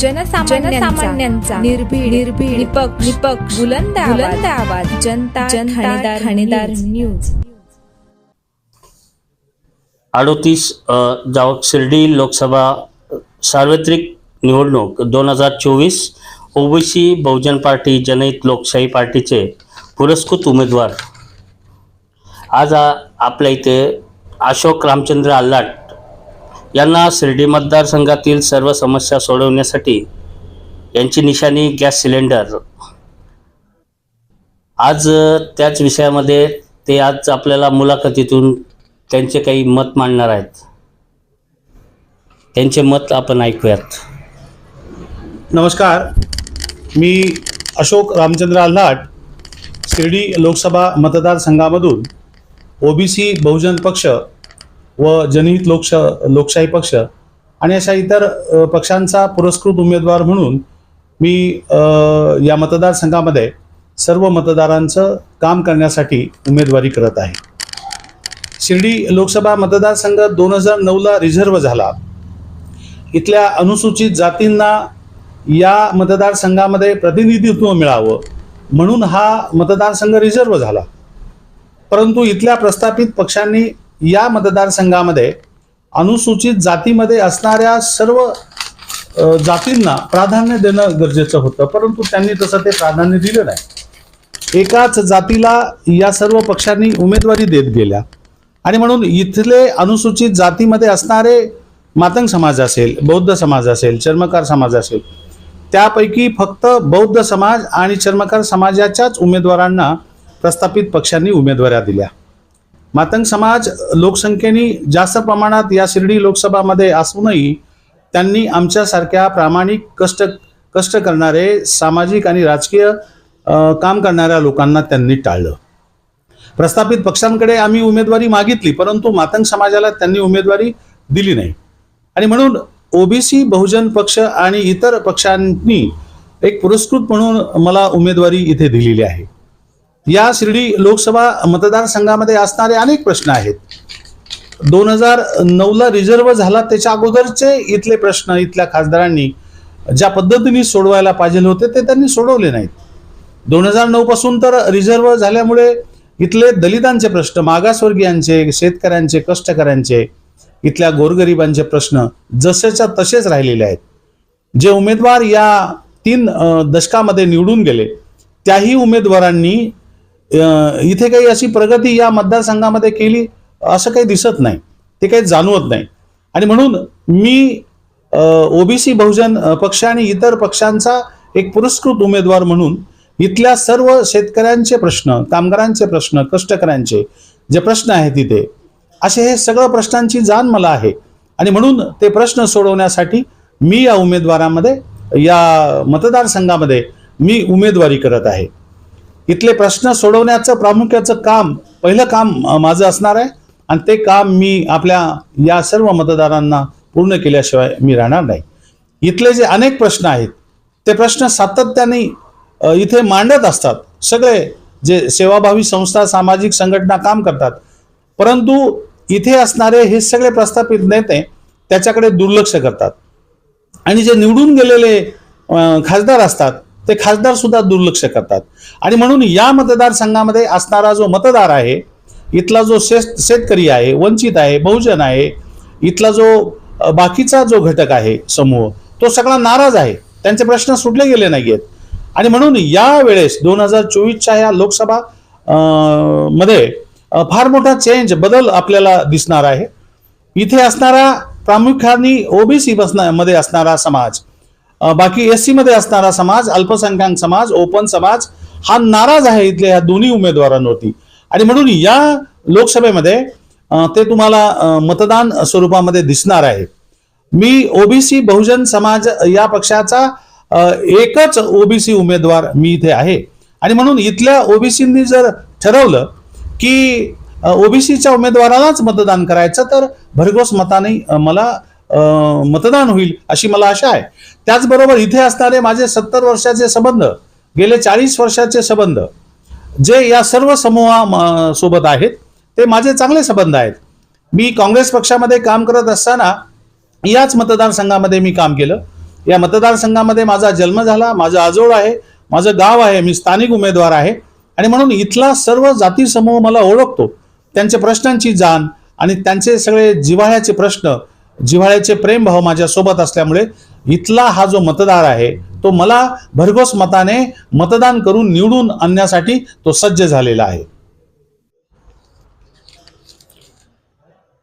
जनसामान्यांचा निर्भीड निर्भीड निपक्ष निपक्ष बुलंद बुलंद आवाज जनता जनता ठाणेदार न्यूज. अडोतीस जावक शिर्डी लोकसभा सार्वत्रिक निवडणूक दोन हजार चोवीस ओबीसी बहुजन पार्टी जनहित लोकशाही पार्टीचे पुरस्कृत उमेदवार. आज आपल्या इथे अशोक रामचंद्र आल्लाट यांना शिर्डी मतदारसंघातील सर्व समस्या सोडवण्यासाठी यांची निशाणी गॅस सिलेंडर. आज त्याच विषयामध्ये ते आज आपल्याला मुलाखतीतून त्यांचे काही मत मांडणार आहेत. त्यांचे मत आपण ऐकूयात. नमस्कार. मी अशोक रामचंद्र आल्हाट शिर्डी लोकसभा मतदारसंघामधून ओबीसी बहुजन पक्ष व जनहित लोकश लोकशाही पक्ष आणि अशा इतर पक्षांचा पुरस्कृत उमेदवार म्हणून मी या मतदारसंघामध्ये सर्व मतदारांचं काम करण्यासाठी उमेदवारी करत आहे. शिर्डी लोकसभा मतदारसंघ दोन हजार नऊला रिझर्व्ह झाला. इथल्या अनुसूचित जातींना या मतदारसंघामध्ये प्रतिनिधित्व मिळावं म्हणून हा मतदारसंघ रिझर्व्ह झाला. परंतु इथल्या प्रस्थापित पक्षांनी या मतदारसंघामध्ये अनुसूचित जातीमध्ये असणाऱ्या सर्व जातींना प्राधान्य देणं गरजेचं होतं परंतु त्यांनी तसं ते प्राधान्य दिलं नाही. एकाच जातीला या सर्व पक्षांनी उमेदवारी देत गेल्या. आणि म्हणून इथले अनुसूचित जातीमध्ये असणारे मातंग समाज असेल बौद्ध समाज असेल चर्मकार समाज असेल त्यापैकी फक्त बौद्ध समाज आणि चर्मकार समाजाच्याच उमेदवारांना प्रस्थापित पक्षांनी उमेदवाऱ्या दिल्या. मातंग समाज लोकसंख्येने जास्त प्रमाणात या शिर्डी लोकसभामध्ये असूनही त्यांनी आमच्यासारख्या प्रामाणिक कष्ट कष्ट करणारे सामाजिक आणि राजकीय काम करणाऱ्या लोकांना त्यांनी टाळलं. प्रस्थापित पक्षांकडे आम्ही उमेदवारी मागितली परंतु मातंग समाजाला त्यांनी उमेदवारी दिली नाही. आणि म्हणून ओबीसी बहुजन पक्ष आणि इतर पक्षांनी एक पुरस्कृत म्हणून मला उमेदवारी इथे दिलेली आहे. या शिर्डी लोकसभा मतदारसंघामध्ये असणारे अनेक प्रश्न आहेत. दोन हजार नऊला रिझर्व्ह झाला त्याच्या अगोदरचे इथले प्रश्न इथल्या खासदारांनी ज्या पद्धतीने सोडवायला पाहिजे होते ते त्यांनी सोडवले नाहीत. दोन हजार नऊ पासून तर रिझर्व्ह झाल्यामुळे इथले दलितांचे प्रश्न मागासवर्गीयांचे शेतकऱ्यांचे कष्टकऱ्यांचे इथल्या गोरगरिबांचे प्रश्न जसेच्या तसेच राहिलेले आहेत. जे उमेदवार या तीन दशकामध्ये निवडून गेले त्याही उमेदवारांनी इथे काही अशी प्रगती या मतदारसंघामध्ये केली असं काही दिसत नाही. ते काही जाणवत नाही. आणि म्हणून मी ओबीसी बहुजन पक्ष आणि इतर पक्षांचा एक पुरस्कृत उमेदवार म्हणून इथल्या सर्व शेतकऱ्यांचे प्रश्न कामगारांचे प्रश्न कष्टकऱ्यांचे जे प्रश्न आहेत तिथे असे हे सगळं प्रश्नांची जाण मला आहे. आणि म्हणून ते प्रश्न सोडवण्यासाठी मी या उमेदवारामध्ये या मतदारसंघामध्ये मी उमेदवारी करत आहे. इथले प्रश्न सोडवण्याचं प्रामुख्याचं काम पहिलं काम माझं असणार आहे. आणि ते काम मी आपल्या या सर्व मतदारांना पूर्ण केल्याशिवाय मी राहणार नाही. इथले जे अनेक प्रश्न आहेत ते प्रश्न सातत्याने इथे मांडत असतात. सगळे जे सेवाभावी संस्था सामाजिक संघटना काम करतात. परंतु इथे असणारे हे सगळे प्रस्थापित नेते त्याच्याकडे दुर्लक्ष करतात. आणि जे निवडून गेलेले खासदार असतात ते खासदार सुद्धा दुर्लक्ष करतात. आणि म्हणून या मतदारसंघामध्ये असणारा जो मतदार आहे इथला जो शेत शेतकरी आहे वंचित आहे बहुजन आहे इथला जो बाकीचा जो घटक आहे समूह तो सगळा नाराज आहे. त्यांचे प्रश्न सुटले गेले नाही आहेत आणि म्हणून या वेळेस दोन हजार चोवीसच्या ह्या लोकसभा मध्ये फार मोठा चेंज बदल आपल्याला दिसणार आहे. इथे असणारा प्रामुख्याने ओबीसी मध्ये असणारा समाज बाकी एसमध्ये असणारा समाज अल्पसंख्याक समाज ओपन समाज हा नाराज आहे इथल्या ह्या दोन्ही उमेदवारांवरती. आणि म्हणून या लोकसभेमध्ये ते तुम्हाला मतदान स्वरूपामध्ये दिसणार आहे. मी ओबीसी बहुजन समाज या पक्षाचा एकच ओबीसी उमेदवार मी इथे आहे. आणि म्हणून इथल्या ओबीसींनी जर ठरवलं की ओबीसीच्या उमेदवारालाच मतदान करायचं तर भरघोस मताने मला मतदान होईल अशी मला आशा आहे. त्याचबरोबर इथे असणारे माझे सत्तर वर्षाचे संबंध गेले चाळीस वर्षाचे संबंध जे या सर्व समूहा म, सोबत आहेत ते माझे चांगले संबंध आहेत. मी काँग्रेस पक्षामध्ये काम करत असताना याच मतदारसंघामध्ये मी काम केलं. या मतदारसंघामध्ये माझा जन्म झाला माझं आजोळ आहे माझं गाव आहे मी स्थानिक उमेदवार आहे. आणि म्हणून इथला सर्व जाती समूह मला ओळखतो. त्यांच्या प्रश्नांची जाण आणि त्यांचे सगळे जिव्हाळ्याचे प्रश्न जिव्हाळ्याचे प्रेमभाव माझ्यासोबत असल्यामुळे इथला हा जो मतदार आहे तो मला भरघोस मताने मतदान करून निवडून आणण्यासाठी तो सज्ज झालेला आहे.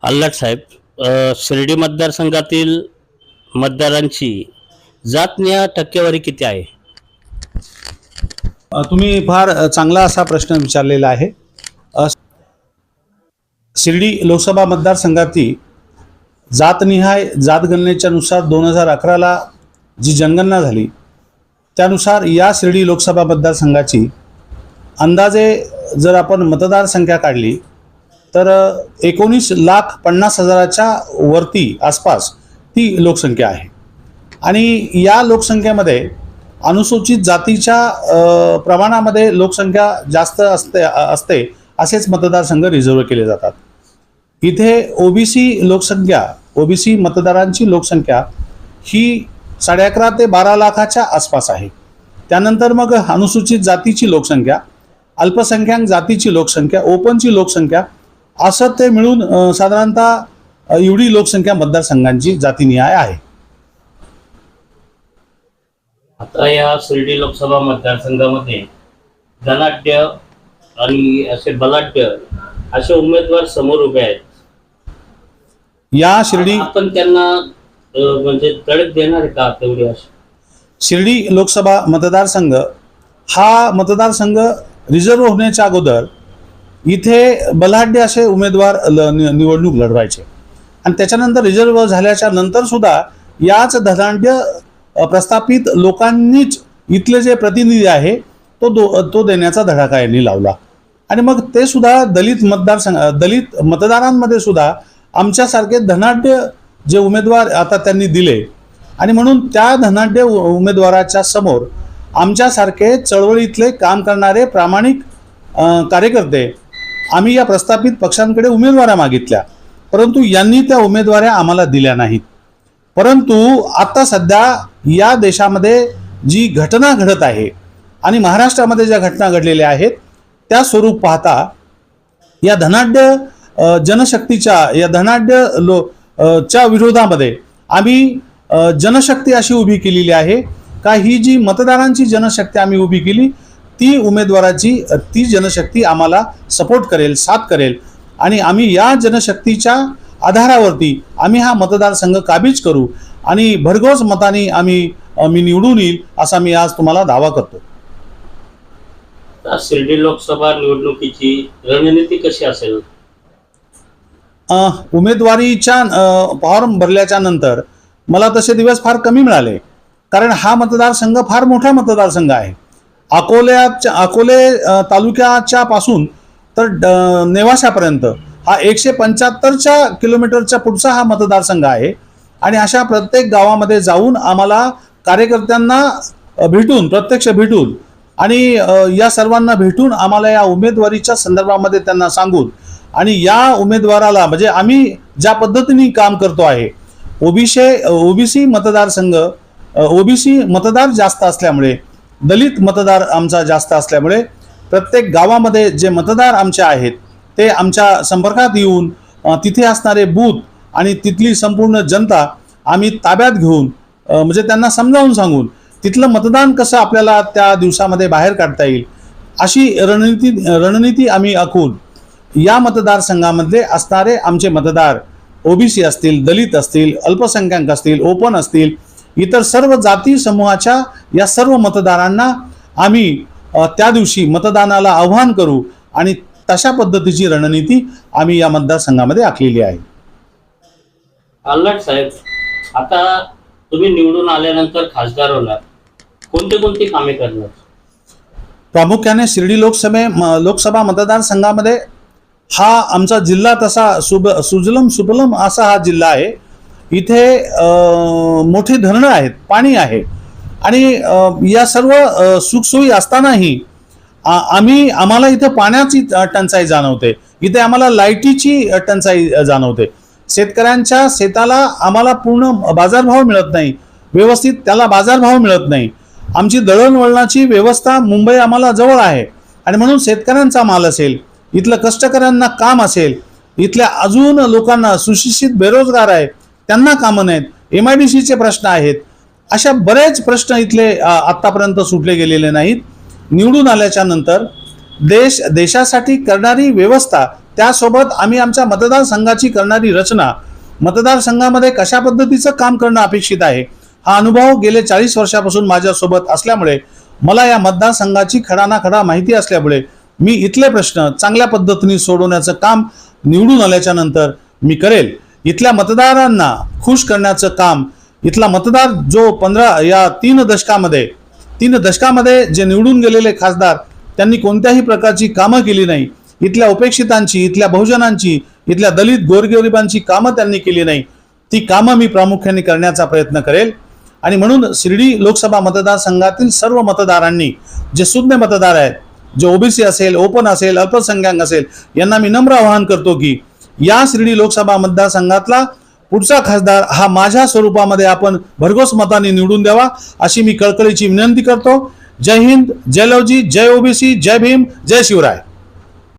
आल्हाट साहेब शिर्डी मतदारसंघातील मतदारांची जातनीय टक्केवारी किती आहे? तुम्ही फार चांगला असा प्रश्न विचारलेला आहे. शिर्डी लोकसभा मतदारसंघातील जातनिहाय जातगणनेच्या नुसार दोन हजार अकराला जी जनगणना झाली त्यानुसार या शिर्डी लोकसभा मतदारसंघाची अंदाजे जर आपण मतदारसंख्या काढली तर एकोणीस लाख पन्नास हजाराच्या वरती आसपास ती लोकसंख्या आहे. आणि या लोकसंख्येमध्ये अनुसूचित जातीच्या प्रमाणामध्ये लोकसंख्या जास्त असते असते असेच मतदारसंघ रिझर्व केले जातात. इथे ओबीसी लोकसंख्या ओबीसी मतदारांची लोकसंख्या ही साडे अकरा ते बारा लाखाच्या आसपास आहे. त्यानंतर मग अनुसूचित जातीची लोकसंख्या अल्पसंख्याक जातीची लोकसंख्या ओपनची लोकसंख्या असं ते मिळून साधारणतः एवढी लोकसंख्या मतदारसंघांची जातीनिहाय आहे. आता या शिर्डी लोकसभा मतदारसंघामध्ये धनाढ्य आणि असे बलाढ्य असे उमेदवार समोर उभे आहेत. या शिर्डी आपण त्यांना अ, म्हणजे तडक देणार आहे का तेवढी अशी? शिर्डी लोकसभा मतदारसंघ हा मतदारसंघ रिझर्व होण्याच्या अगोदर इथे बलाढ्य असे उमेदवार ल- नि- निवडणूक लढवायचे. आणि त्याच्यानंतर रिझर्व झाल्याच्यानंतर सुद्धा याच धनाढ्य अ, प्रस्थापित लोकांनीच इथले जे प्रतिनिधी आहे तो दो तो देण्याचा धडाका यांनी लावला. आणि मग ते सुद्धा दलित मतदारसंघ दलित मतदारांमध्ये सुद्धा आमच्यासारखे धनाढ्य जे उमेदवार आता त्यांनी दिले आणि म्हणून त्या धनाढ्य उमेदवाराच्या समोर आमच्यासारखे चळवळीतले काम करणारे प्रामाणिक कार्यकर्ते आम्ही या प्रस्थापित पक्षांकडे उमेदवाऱ्या मागितल्या परंतु यांनी त्या उमेदवाऱ्या आम्हाला दिल्या नाहीत. परंतु आता सध्या या देशामध्ये जी घटना घडत आहे आणि महाराष्ट्रामध्ये ज्या घटना घडलेल्या आहेत त्या स्वरूप पाहता या धनाढ्य जनशक्तीच्या या धनाढ्य लो च्या विरोधामध्ये आम्ही जनशक्ती अशी उभी केलेली आहे का ही जी मतदारांची जनशक्ती आम्ही उभी केली ती उमेदवाराची ती जनशक्ती आम्हाला सपोर्ट करेल साथ करेल. आणि आम्ही या जनशक्तीच्या आधारावरती आम्ही हा मतदारसंघ काबीज करू आणि भरघोस मताने आम्ही मी निवडून येईल असा मी आज तुम्हाला दावा करतो शिर्डी लोकसभा निवडणुकीची रणनीती कशी असेल? उमेदवारीच्या फॉर्म भरल्याच्या नंतर मला तसे दिवस फार कमी मिळाले. कारण हा मतदारसंघ फार मोठा मतदारसंघ आहे. अकोल्याच्या अकोले तालुक्याच्या पासून तर नेवाशापर्यंत हा एकशे पंच्याहत्तरच्या किलोमीटरच्या पुढचा हा मतदारसंघ आहे. आणि अशा प्रत्येक गावामध्ये जाऊन आम्हाला कार्यकर्त्यांना भेटून प्रत्यक्ष भेटून आणि या सर्वांना भेटून आम्हाला या उमेदवारीच्या संदर्भामध्ये त्यांना सांगून आणि या उमेदवाराला म्हणजे आम्ही ज्या पद्धतीने काम करतो आहे ओबीसी ओबीसी मतदारसंघ ओबीसी मतदार जास्त असल्यामुळे दलित मतदार आमचा जास्त असल्यामुळे प्रत्येक गावामध्ये जे मतदार आमचे आहेत ते आमच्या संपर्कात येऊन तिथे असणारे बूथ आणि तिथली संपूर्ण जनता आम्ही ताब्यात घेऊन म्हणजे त्यांना समजावून सांगून तिथलं मतदान कसं आपल्याला त्या दिवसामध्ये बाहेर काढता येईल अशी रणनीती रणनीती आम्ही आखून या मतदारसंघामधले असणारे आमचे मतदार ओबीसी असतील दलित असतील अल्पसंख्याक असतील ओपन असतील इतर सर्व जाती समूहाच्या या सर्व मतदारांना आम्ही त्या दिवशी मतदानाला आव्हान करू आणि तशा पद्धतीची रणनीती आम्ही या मतदारसंघामध्ये आखलेली आहे. आल्हाट साहेब आता तुम्ही निवडून आल्यानंतर खासदार होणार. कोणते कोणती कामे करणार? प्रामुख्याने शिर्डी लोकसभे लोकसभा मतदारसंघामध्ये हा आमचा जिल्हा तसा सुब सुजलम सुबलम असा हा जिल्हा आहे. इथे मोठी धरणं आहेत पाणी आहे. आणि या सर्व सुखसोयी असतानाही आम्ही आम्हाला इथे पाण्याची टंचाई जाणवते. इथे आम्हाला लाईटीची टंचाई जाणवते. शेतकऱ्यांच्या शेताला आम्हाला पूर्ण बाजारभाव मिळत नाही. व्यवस्थित त्याला बाजारभाव मिळत नाही. आमची दळणवळणाची व्यवस्था मुंबई आम्हाला जवळ आहे. आणि म्हणून शेतकऱ्यांचा माल असेल. इथलं कष्टकऱ्यांना काम असेल इथल्या अजून लोकांना सुशिक्षित बेरोजगार आहेत त्यांना कामं नाहीत एम आय डी सीचे प्रश्न आहेत. अशा बरेच प्रश्न इथले आत्तापर्यंत सुटले गेलेले नाहीत. निवडून आल्याच्यानंतर देश देशासाठी करणारी व्यवस्था त्यासोबत आम्ही आमच्या मतदारसंघाची करणारी रचना मतदारसंघामध्ये कशा पद्धतीचं काम करणं अपेक्षित आहे हा अनुभव गेले चाळीस वर्षापासून माझ्यासोबत असल्यामुळे मला या मतदारसंघाची खडाना खडा माहिती असल्यामुळे मी इथले प्रश्न चांगल्या पद्धतीने सोडवण्याचं काम निवडून आल्याच्यानंतर मी करेल. इथल्या मतदारांना खुश करण्याचं काम इथला मतदार जो पंधरा या तीन दशकामध्ये तीन दशकामध्ये जे निवडून गेलेले खासदार त्यांनी कोणत्याही प्रकारची कामं केली नाही. इथल्या उपेक्षितांची इथल्या बहुजनांची इथल्या दलित गोरगरिबांची कामं त्यांनी केली नाही. ती कामं मी प्रामुख्याने करण्याचा प्रयत्न करेल. आणि म्हणून शिर्डी लोकसभा मतदारसंघातील सर्व मतदारांनी जे शून्य मतदार आहेत जे ओबीसी असेल ओपन असेल अल्पसंख्याक असेल यांना मी नम्र आवाहन करतो की या श्रेणी लोकसभा मतदारसंघातला पुढचा खासदार हा माझ्या स्वरूपामध्ये आपण भरघोस मताने निवडून द्यावा अशी मी कळकळीची विनंती करतो. जय हिंद जय लवजी जय ओबीसी जय भीम जय शिवराय.